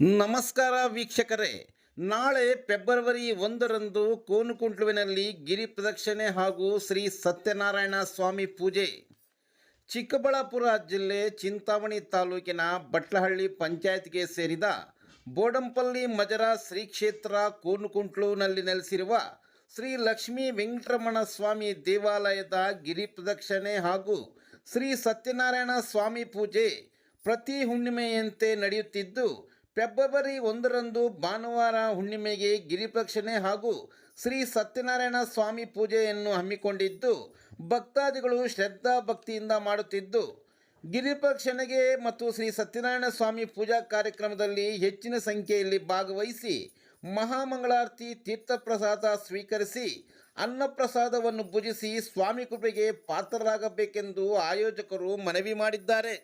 ನಮಸ್ಕಾರ ವೀಕ್ಷಕರೇ. ನಾಳೆ ಫೆಬ್ರವರಿ ಒಂದರಂದು ಕೋನುಕುಂಟ್ಲುವಿನಲ್ಲಿ ಗಿರಿ ಪ್ರದಕ್ಷಿಣೆ ಹಾಗೂ ಶ್ರೀ ಸತ್ಯನಾರಾಯಣ ಸ್ವಾಮಿ ಪೂಜೆ. ಚಿಕ್ಕಬಳ್ಳಾಪುರ ಜಿಲ್ಲೆ ಚಿಂತಾಮಣಿ ತಾಲೂಕಿನ ಬಟ್ಲಹಳ್ಳಿ ಪಂಚಾಯತ್ಗೆ ಸೇರಿದ ಬೋಡಂಪಲ್ಲಿ ಮಜರ ಶ್ರೀ ಕ್ಷೇತ್ರ ಕೋನುಕುಂಟ್ಲುವಿನಲ್ಲಿ ನೆಲೆಸಿರುವ ಶ್ರೀ ಲಕ್ಷ್ಮೀ ವೆಂಕಟರಮಣ ಸ್ವಾಮಿ ದೇವಾಲಯದ ಗಿರಿ ಪ್ರದಕ್ಷಿಣೆ ಹಾಗೂ ಶ್ರೀ ಸತ್ಯನಾರಾಯಣ ಸ್ವಾಮಿ ಪೂಜೆ ಪ್ರತಿ ಹುಣ್ಣಿಮೆಯಂತೆ ನಡೆಯುತ್ತಿದ್ದು ಫೆಬ್ರವರಿ ಒಂದರಂದು ಭಾನುವಾರ ಹುಣ್ಣಿಮೆಗೆ ಗಿರಿಪ್ರಕ್ಷಣೆ ಹಾಗೂ ಶ್ರೀ ಸತ್ಯನಾರಾಯಣ ಸ್ವಾಮಿ ಪೂಜೆಯನ್ನು ಹಮ್ಮಿಕೊಂಡಿದ್ದು, ಭಕ್ತಾದಿಗಳು ಶ್ರದ್ಧಾ ಭಕ್ತಿಯಿಂದ ಮಾಡುತ್ತಿದ್ದು ಗಿರಿಪ್ರಕ್ಷಣೆಗೆ ಮತ್ತು ಶ್ರೀ ಸತ್ಯನಾರಾಯಣ ಸ್ವಾಮಿ ಪೂಜಾ ಕಾರ್ಯಕ್ರಮದಲ್ಲಿ ಹೆಚ್ಚಿನ ಸಂಖ್ಯೆಯಲ್ಲಿ ಭಾಗವಹಿಸಿ ಮಹಾಮಂಗಳಾರತಿ ತೀರ್ಥಪ್ರಸಾದ ಸ್ವೀಕರಿಸಿ, ಅನ್ನಪ್ರಸಾದವನ್ನು ಪೂಜಿಸಿ ಸ್ವಾಮಿ ಕೃಪೆಗೆ ಪಾತ್ರರಾಗಬೇಕೆಂದು ಆಯೋಜಕರು ಮನವಿ ಮಾಡಿದ್ದಾರೆ.